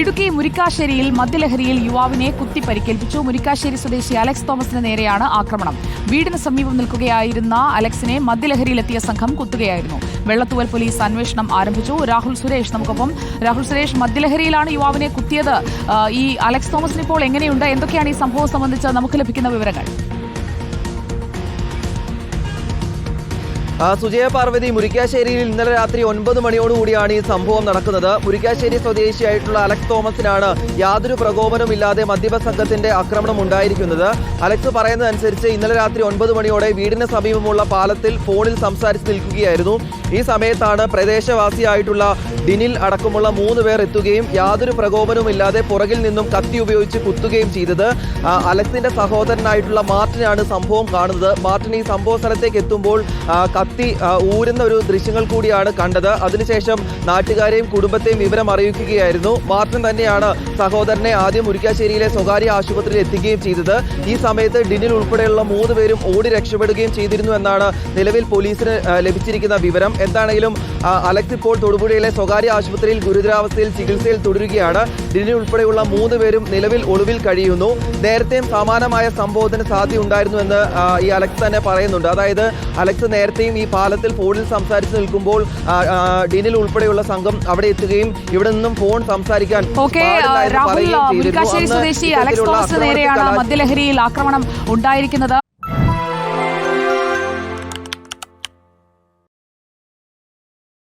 ഇടുക്കി മുരിക്കാശ്ശേരിയിൽ മദ്യലഹരിയിൽ യുവാവിനെ കുത്തി പരിക്കേൽപ്പിച്ചു മുരിക്കാശ്ശേരി സ്വദേശി അലക്സ് തോമസിന് നേരെയാണ് ആക്രമണം. വീടിന് സമീപം നിൽക്കുകയായിരുന്ന അലക്സിനെ മദ്യലഹരിയിലെത്തിയ സംഘം കുത്തുകയായിരുന്നു. വെള്ളത്തൂവൽ പോലീസ് അന്വേഷണം ആരംഭിച്ചു. രാഹുൽ സുരേഷ് നമുക്കൊപ്പം. രാഹുൽ സുരേഷ് മദ്യലഹരിയിലാണ് യുവാവിനെ കുത്തിയത്. ഈ അലക്സ് തോമസിന് ഇപ്പോൾ എങ്ങനെയുണ്ട്? എന്തൊക്കെയാണ് ഈ സംഭവം സംബന്ധിച്ച് നമുക്ക് ലഭിക്കുന്ന വിവരങ്ങൾ? സുജയ പാർവതി മുരിക്കാശ്ശേരിയിൽ ഇന്നലെ രാത്രി ഒൻപത് മണിയോടുകൂടിയാണ് ഈ സംഭവം നടക്കുന്നത്. മുരിക്കാശ്ശേരി സ്വദേശിയായിട്ടുള്ള അലക്സ് തോമസിനാണ് യാതൊരു പ്രകോപനമില്ലാതെ മദ്യപ സംഘത്തിന്റെ ആക്രമണം ഉണ്ടായിരിക്കുന്നത്. അലക്സ് പറയുന്നതനുസരിച്ച് ഇന്നലെ രാത്രി ഒൻപത് മണിയോടെ വീടിന് സമീപമുള്ള പാലത്തിൽ ഫോണിൽ സംസാരിച്ച് നിൽക്കുകയായിരുന്നു. ഈ സമയത്താണ് പ്രദേശവാസിയായിട്ടുള്ള ഡിനിൽ അടക്കമുള്ള മൂന്ന് പേർ എത്തുകയും യാതൊരു പ്രകോപനവുമില്ലാതെ പുറകിൽ നിന്നും കത്തി ഉപയോഗിച്ച് കുത്തുകയും ചെയ്തത്. അലക്സിന്റെ സഹോദരനായിട്ടുള്ള മാർട്ടിനാണ് സംഭവം കാണുന്നത്. മാർട്ടിൻ ഈ സംഭവ സ്ഥലത്തേക്ക് എത്തുമ്പോൾ കത്തി ഊരുന്ന ഒരു ദൃശ്യങ്ങൾ കൂടിയാണ് കണ്ടത്. അതിനുശേഷം നാട്ടുകാരെയും കുടുംബത്തെയും വിവരം അറിയിക്കുകയായിരുന്നു. മാർട്ടിൻ തന്നെയാണ് സഹോദരനെ ആദ്യം മുരിക്കാശ്ശേരിയിലെ സ്വകാര്യ ആശുപത്രിയിൽ എത്തിക്കുകയും ചെയ്തത്. ഈ സമയത്ത് ഡിനിൽ ഉൾപ്പെടെയുള്ള മൂന്ന് പേരും ഓടി രക്ഷപ്പെടുകയും ചെയ്തിരുന്നു എന്നാണ് നിലവിൽ പോലീസിന് ലഭിച്ചിരിക്കുന്ന വിവരം. എന്താണെങ്കിലും അലക്സ് ഇപ്പോൾ തൊടുപുഴയിലെ സ്വകാര്യ ആശുപത്രിയിൽ ഗുരുതരാവസ്ഥയിൽ ചികിത്സയിൽ തുടരുകയാണ്. ഡിനിൽ ഉൾപ്പെടെയുള്ള മൂന്ന് പേരും നിലവിൽ ഒളിവിൽ കഴിയുന്നു. നേരത്തെയും സമാനമായ സംഭവത്തിന് സാധ്യതയുണ്ടായിരുന്നു എന്ന് ഈ അലക്സ് തന്നെ പറയുന്നുണ്ട്. അതായത് അലക്സ് നേരത്തെയും ഈ പാലത്തിൽ ഫോണിൽ സംസാരിച്ച് നിൽക്കുമ്പോൾ ഡിനിൽ ഉൾപ്പെടെയുള്ള സംഘം അവിടെ എത്തുകയും ഇവിടെ നിന്നും ഫോൺ സംസാരിക്കാൻ രാഹുൽ സ്വദേശി അലക്സ് തോമസിന് നേരെയാണ് മദ്യലഹരിയിൽ ആക്രമണം ഉണ്ടായിരിക്കുന്നത്.